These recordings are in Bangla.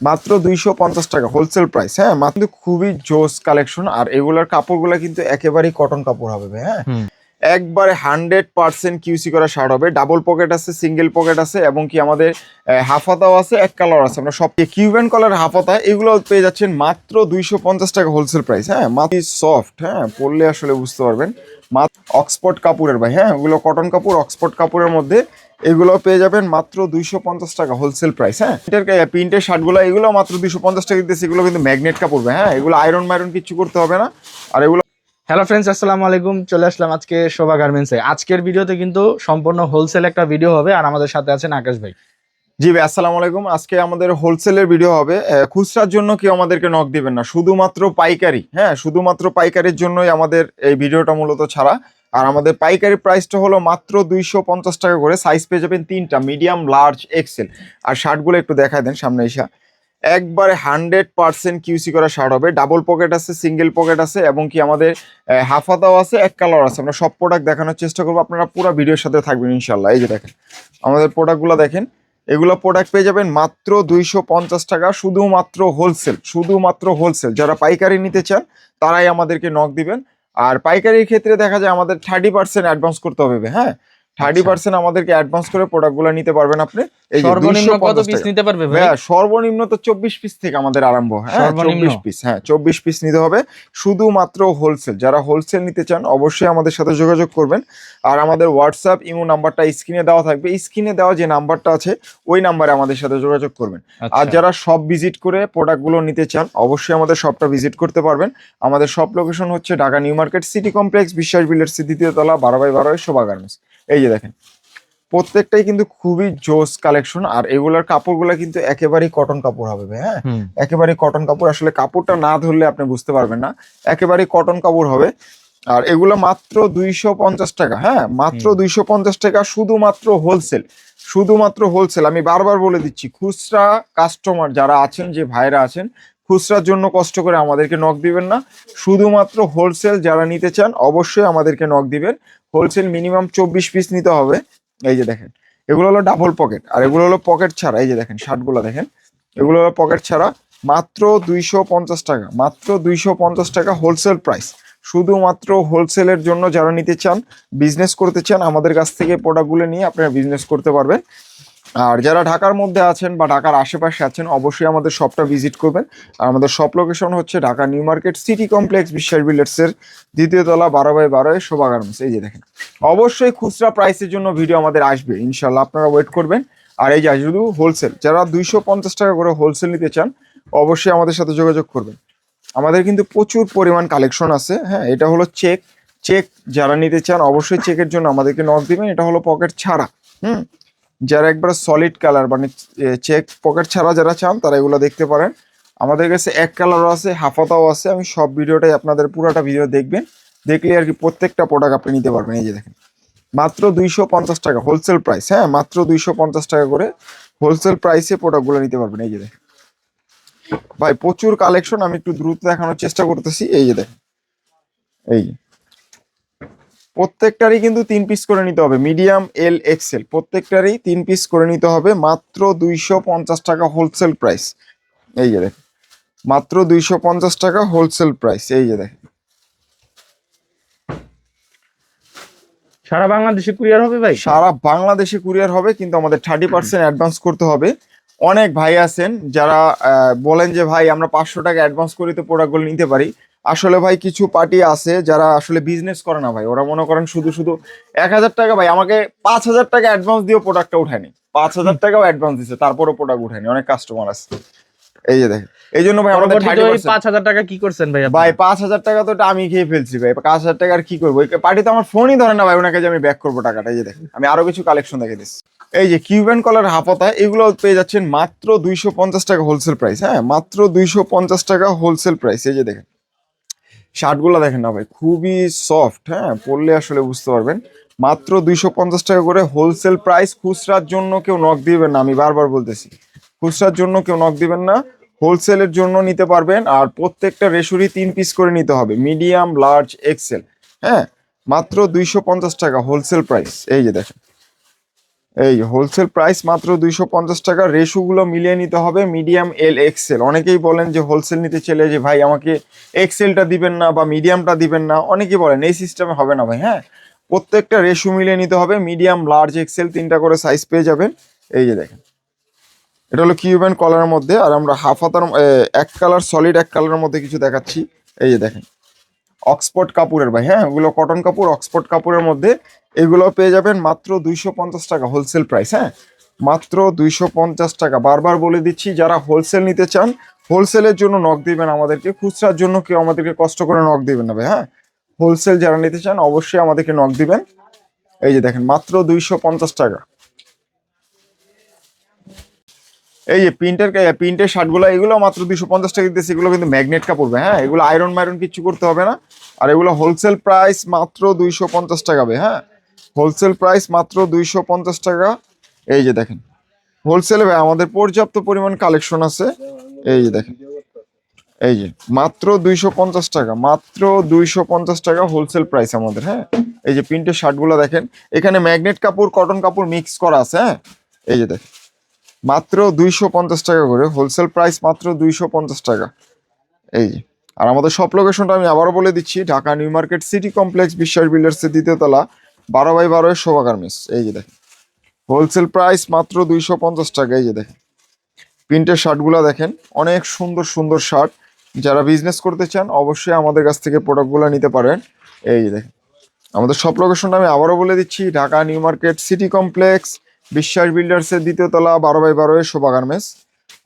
মাত্র দুইশো পঞ্চাশ টাকা হোলসেল প্রাইস হ্যাঁ? মাত্র খুবই জোস কালেকশন আর এগুলোর কাপড়গুলো কিন্তু একেবারেই কটন কাপড় হবে হ্যাঁ? একবারে হান্ড্রেড পার্সেন্ট কিউসি করা শার্ট হবে ডাবল পকেট আছে সিঙ্গেল পকেট আছে এবং কি আমাদের হাফাতাও আছে এক কালার আছে। আমরা সব কিউবেন কালার হাফাতা এগুলো পেয়ে যাচ্ছেন মাত্র দুইশো পঞ্চাশ টাকা হোলসেল প্রাইস হ্যাঁ? মাত্র সফট হ্যাঁ? পড়লে আসলে বুঝতে পারবেন। মাত্র অক্সফোর্ড কাপড়ের ভাই হ্যাঁ? ওগুলো কটন কাপড় অক্সফোর্ড কাপড়ের মধ্যে এগুলো পেয়ে যাবেন মাত্র দুইশো পঞ্চাশ টাকা হোলসেল প্রাইস হ্যাঁ? প্রিন্টের প্রিন্টের শার্টগুলো এগুলো মাত্র দুইশো পঞ্চাশ টাকা দিতেছে এগুলো কিন্তু ম্যাগনেট কাপড় হ্যাঁ? এগুলো আয়রন মাইরন কিছু করতে হবে না। আর এগুলো হ্যালো ফ্রেন্ডস আসসালামু আলাইকুম চলে আসলাম আজকে শোভা গার্মেন্টসে আজকের ভিডিওতে কিন্তু সম্পূর্ণ হোলসেল একটা ভিডিও হবে আর আমাদের সাথে আছেন আকাশ ভাই। জি ভাই আসসালামু আলাইকুম। আজকে আমাদের হোলসেলের ভিডিও হবে। খুচরার জন্য কেউ আমাদেরকে নক দিবেন না শুধুমাত্র পাইকারি হ্যাঁ? শুধুমাত্র পাইকারির জন্যই আমাদের এই ভিডিওটা মূলত ছাড়া। আর আমাদের পাইকারি প্রাইসটা হলো মাত্র দুইশো পঞ্চাশ টাকা করে। সাইজ পেয়ে যাবেন তিনটা মিডিয়াম লার্জ এক্সেল আর শার্টগুলো একটু দেখায় দেন সামনে এসে। একবারে হান্ড্রেড পার্সেন্ট কিউসি করা শার্ট হবে। ডাবল পকেট আছে সিঙ্গেল পকেট আছে, এবং কি আমাদের হাফাতাও আছে, এক কালার আছে। আমরা সব প্রোডাক্ট দেখানোর চেষ্টা করব। আপনারা পুরো ভিডিওর সাথে থাকবেন ইনশাল্লাহ এই যে দেখেন, আমাদের প্রোডাক্টগুলো দেখেন। এগুলো প্রোডাক্ট পেয়ে যাবেন মাত্র দুইশো পঞ্চাশ টাকা, শুধুমাত্র হোলসেল শুধুমাত্র হোলসেল যারা পাইকারি নিতে চান, তারাই আমাদেরকে নক দিবেন। আর পাইকারির ক্ষেত্রে দেখা যায় আমাদের থার্টি পার্সেন্ট অ্যাডভান্স করতে হবে হ্যাঁ? থার্টি পার্সেন্ট আমাদেরকে অ্যাডভান্স করে প্রোডাক্টগুলো নিতে পারবেন আপনি। এই সর্বনিম্ন কত পিস নিতে পারবে ভাই? হ্যাঁ সর্বনিম্ন তো চব্বিশ পিস থেকে আমাদের আরম্ভ হ্যাঁ? চব্বিশ পিস হ্যাঁ চব্বিশ পিস নিতে হবে। শুধুমাত্র হোলসেল যারা হোলসেল নিতে চান অবশ্যই আমাদের সাথে যোগাযোগ করবেন। আর আমাদের হোয়াটসঅ্যাপ ইমো নাম্বারটা স্ক্রিনে দেওয়া থাকবে। স্ক্রিনে দেওয়া যে নাম্বারটা আছে ওই নাম্বারে আমাদের সাথে যোগাযোগ করবেন। আর আচ্ছা। যারা সব ভিজিট করে প্রোডাক্টগুলো নিতে চান অবশ্যই আমাদের শপটা ভিজিট করতে পারবেন। আমাদের শপ লোকেশন হচ্ছে Dhaka new market city complex Biswas builders দ্বিতীয় তলা বারো বাই বারো শোভা গার্মেন্টস এই যে দেখেন প্রত্যেকটাই কিন্তু খুবই জোস কালেকশন আর এগুলোর কাপড়গুলো কিন্তু একেবারেই কটন কাপড় হবে হ্যাঁ? একেবারেই কটন কাপড় আসলে কাপড়টা না ধরলে আপনি বুঝতে পারবেন না একেবারেই কটন কাপড় হবে। আর এগুলো মাত্র দুইশো পঞ্চাশ টাকা হ্যাঁ? মাত্র দুইশো পঞ্চাশ টাকা শুধুমাত্র হোলসেল শুধুমাত্র হোলসেল আমি বারবার বলে দিচ্ছি খুচরা কাস্টমার যারা আছেন যে ভাইরা আছেন খুচরার জন্য কষ্ট করে আমাদেরকে নক দিবেন না। শুধুমাত্র হোলসেল যারা নিতে চান, অবশ্যই আমাদেরকে নক দিবেন। হোলসেল মিনিমাম চব্বিশ পিস নিতে হবে। এই যে দেখেন, এগুলো হলো ডাবল পকেট আর এগুলো হলো পকেট ছাড়া, এই যে দেখেন শার্টগুলো দেখেন। এগুলো হলো পকেট ছাড়া মাত্র দুইশো পঞ্চাশ টাকা, মাত্র দুইশো পঞ্চাশ টাকা হোলসেল প্রাইস শুধুমাত্র হোলসেলের জন্য যারা নিতে চান বিজনেস করতে চান, আমাদের কাছ থেকে প্রোডাক্টগুলো নিয়ে আপনারা বিজনেস করতে পারবেন। আর যারা ঢাকার মধ্যে আছেন বা ঢাকার আশেপাশে আছেন, অবশ্যই আমাদের শপটা ভিজিট করবেন। আর আমাদের শপ লোকেশন হচ্ছে Dhaka new market city complex Biswas বিল্ডার্সের দ্বিতীয় তলা বারো বাই বারো শোভা গার্মেন্টস এই যে দেখেন, অবশ্যই খুচরা প্রাইসের জন্য ভিডিও আমাদের আসবে। ইনশাল্লাহ আপনারা ওয়েট করবেন। আর এই যে শুধু হোলসেল যারা দুইশো পঞ্চাশ টাকা করে হোলসেল নিতে চান, অবশ্যই আমাদের সাথে যোগাযোগ করবেন। আমাদের কিন্তু প্রচুর পরিমাণ কালেকশন আছে। হ্যাঁ এটা হলো চেক চেক যারা নিতে চান, অবশ্যই চেকের জন্য আমাদেরকে নক দিবেন। এটা হলো পকেট ছাড়া। হুম? যারা একবার সলিড কালার মানে চেক পকেট ছাড়া যারা চান, তারা এগুলো দেখতে পারেন। আমাদের কাছে এক কালারও আছে, হাফাতাও আছে। আমি সব ভিডিওটাই আপনাদের পুরোটা ভিডিও দেখবেন। দেখলে আর কি প্রত্যেকটা প্রোডাক্ট আপনি নিতে পারবেন। এই যে দেখেন, মাত্র দুইশো পঞ্চাশ টাকা হোলসেল প্রাইস হ্যাঁ মাত্র দুইশো পঞ্চাশ টাকা করে হোলসেল প্রাইসে প্রোডাক্টগুলো নিতে পারবেন। এই যে দেখেন। ভাই, প্রচুর কালেকশন আমি একটু দ্রুত দেখানোর চেষ্টা করতেছি। এই যে দেখেন। এই যে। প্রত্যেকটারই কিন্তু তিন পিস করে নিতে হবে। মিডিয়াম এল এক্সেল প্রত্যেকটারই তিন পিস করে নিতে হবে মাত্র দুইশো পঞ্চাশ টাকা হোলসেল প্রাইস এই যে দেখেন। মাত্র দুইশো পঞ্চাশ টাকা হোলসেল প্রাইস এই যে দেখেন। সারা বাংলাদেশে কুরিয়ার হবে ভাই? সারা বাংলাদেশে কুরিয়ার হবে কিন্তু আমাদের থার্টি পার্সেন্ট অ্যাডভান্স করতে হবে। অনেক ভাই আছেন যারা বলেন যে ভাই আমরা পাঁচশো টাকা অ্যাডভান্স করে তো প্রোডাক্টগুলো নিতে পারি। আসলে ভাই কিছু পার্টি আছে যারা আসলে বিজনেস করে না ভাই। ওরা মনে করেন শুধু শুধু এক হাজার টাকা ভাই আমাকে পাঁচ হাজার টাকা অ্যাডভান্স দিয়েও প্রোডাক্টটা উঠায়নি। পাঁচ হাজার টাকাও অ্যাডভান্স দিচ্ছে তারপরও প্রোডাক্ট উঠায়নি। অনেক কাস্টমার আছে। এই যে দেখেন এই জন্য ভাই আমাদের পাঁচ হাজার টাকা কি করছেন ভাই ভাই পাঁচ হাজার টাকা তো আমি খেয়ে ফেলছি ভাই পাঁচ হাজার টাকা আর কি করব? পার্টি তো আমার ফোনই ধরে না ভাই ওনাকে যে আমি ব্যাক করব টাকাটা। এই যে দেখেন আমি আরও কিছু কালেকশন দেখে দিচ্ছি। এই যে কিউবেন কলার হাফতা এগুলো পেয়ে যাচ্ছেন মাত্র দুইশো পঞ্চাশ টাকা হোলসেল প্রাইস হ্যাঁ মাত্র দুইশো পঞ্চাশ টাকা হোলসেল প্রাইস এই যে দেখেন শার্টগুলো দেখেন না ভাই, খুবই সফট হ্যাঁ? পরলে আসলে বুঝতে পারবেন। মাত্র দুইশো পঞ্চাশ টাকা করে হোলসেল প্রাইস খুচরার জন্য কেউ নক দিবেন না, আমি বারবার বলতেছি। খুচরার জন্য কেউ নক দিবেন না হোলসেলের জন্য নিতে পারবেন আর প্রত্যেকটা রেশুরি তিন পিস করে নিতে হবে মিডিয়াম লার্জ এক্সেল হ্যাঁ? মাত্র দুইশো পঞ্চাশ টাকা হোলসেল প্রাইস এই যে দেখেন। এই হোলসেল প্রাইস মাত্র দুইশো পঞ্চাশ টাকা। রেশুগুলো মিলিয়ে নিতে হবে মিডিয়াম এল এক্সেল অনেকেই বলেন যে হোলসেল নিতে চলে যে, ভাই, আমাকে এক্সেলটা দিবেন না বা মিডিয়ামটা দিবেন না। অনেকেই বলেন, এই সিস্টেমে হবে না ভাই। হ্যাঁ প্রত্যেকটা রেশু মিলিয়ে নিতে হবে। মিডিয়াম লার্জ এক্সেল তিনটা করে সাইজ পেয়ে যাবেন। এই যে দেখেন, এটা হলো কিউবেন কলারের মধ্যে। আর আমরা হাফ হাতার এক কালার সলিড এক কালারের মধ্যে কিছু দেখাচ্ছি। এই যে দেখেন অক্সফোর্ড কাপড়ের ভাই। হ্যাঁ ওগুলো কটন কাপড় অক্সফোর্ড কাপড়ের মধ্যে এগুলো পেয়ে যাবেন মাত্র দুইশো পঞ্চাশ টাকা হোলসেল প্রাইস হ্যাঁ? মাত্র দুইশো পঞ্চাশ টাকা। বারবার বলে দিচ্ছি যারা হোলসেল নিতে চান হোলসেলের জন্য নক দিবেন আমাদেরকে। খুচরার জন্য কেউ আমাদেরকে কষ্ট করে নক দিবেন না হ্যাঁ? হোলসেল যারা নিতে চান অবশ্যই আমাদেরকে নক দিবেন। এই যে দেখেন মাত্র দুইশো পঞ্চাশ টাকা। এই যে প্রিন্টের প্রিন্টের শার্টগুলো এগুলো মাত্র দুইশো পঞ্চাশ টাকা দিতেছে। এগুলো কিন্তু ম্যাগনেট ভাই, হ্যাঁ? এগুলো আয়রন মাইরন কিছু করতে হবে না। আর এগুলো হোলসেল প্রাইস মাত্র দুইশো পঞ্চাশ টাকা হ্যাঁ? হোলসেল প্রাইস মাত্র দুইশো পঞ্চাশ টাকা। এই যে দেখেন। হোলসেলে আমাদের পর্যাপ্ত পরিমাণ কালেকশন আছে। এই যে দেখেন। এই যে, মাত্র দুইশো পঞ্চাশ টাকা, মাত্র দুইশো পঞ্চাশ টাকা হোলসেল প্রাইস আমাদের হ্যাঁ? এই যে প্রিন্টের শার্টগুলো দেখেন। এখানে ম্যাগনেট কাপড়, কটন কাপড় মিক্স করা আছে হ্যাঁ? এই যে দেখেন। মাত্র দুইশো পঞ্চাশ টাকা করে, হোলসেল প্রাইস মাত্র দুইশো পঞ্চাশ টাকা। এই যে, আর আমাদের সব লোকেশনটা আমি আবারও বলে দিচ্ছি, Dhaka new market city complex, Biswas বিল্ডার্সের দ্বিতীয় তলা। বারো বাই বারো এর শোভা গার্মেন্টস এই যে দেখেন। হোলসেল প্রাইস মাত্র দুইশো পঞ্চাশ টাকা। এই যে দেখেন। প্রিন্টের শার্টগুলো দেখেন। অনেক সুন্দর সুন্দর শার্ট। যারা বিজনেস করতে চান, অবশ্যই আমাদের কাছ থেকে প্রোডাক্টগুলো নিতে পারেন। এই যে দেখেন। আমাদের সব লোকেশনটা আমি আবারও বলে দিচ্ছি, Dhaka new market city complex, Biswas বিল্ডার্সের দ্বিতীয় তলা, বারো বাই বারো এর শোভা গার্মেন্টস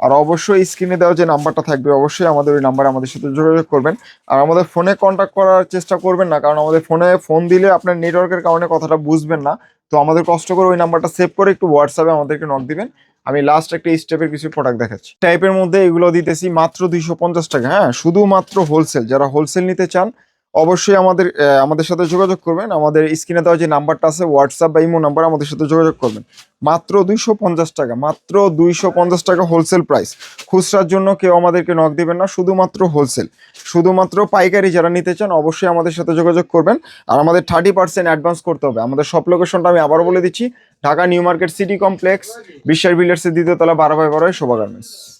আর অবশ্যই স্ক্রিনে দেওয়া যে নাম্বারটা থাকবে, অবশ্যই আমাদের ওই নাম্বারে আমাদের সাথে যোগাযোগ করবেন। আর আমাদের ফোনে কন্ট্যাক্ট করার চেষ্টা করবেন না, কারণ আমাদের ফোনে ফোন দিলে আপনার নেটওয়ার্কের কারণে কথাটা বুঝবেন না। তো আমাদের কষ্ট করে ওই নাম্বারটা সেভ করে একটু হোয়াটসঅ্যাপে আমাদেরকে নক দিবেন। আমি লাস্ট একটা স্টেপের কিছু প্রোডাক্ট দেখাচ্ছি। টাইপের মধ্যে এগুলো দিতেছি মাত্র দুইশো পঞ্চাশ টাকা হ্যাঁ? শুধুমাত্র হোলসেল যারা হোলসেল নিতে চান অবশ্যই আমাদের আমাদের সাথে যোগাযোগ করবেন। আমাদের স্ক্রিনে দেওয়া যে নাম্বারটা আছে হোয়াটসঅ্যাপ বা ইমো নাম্বার আমাদের সাথে যোগাযোগ করবেন। মাত্র দুইশো পঞ্চাশ টাকা, মাত্র দুইশো পঞ্চাশ টাকা হোলসেল প্রাইস খুচরার জন্য কেউ আমাদেরকে নক দিবেন না, শুধুমাত্র হোলসেল শুধুমাত্র পাইকারি যারা নিতে চান, অবশ্যই আমাদের সাথে যোগাযোগ করবেন। আর আমাদের থার্টি পার্সেন্ট অ্যাডভান্স করতে হবে। আমাদের সব লোকেশনটা আমি আবারও বলে দিচ্ছি, Dhaka new market city complex, বিশ্বের বিল্ডার্সের দ্বিতীয় তলা, বারো বাই বারোয় শোভা গার্মেন্টস।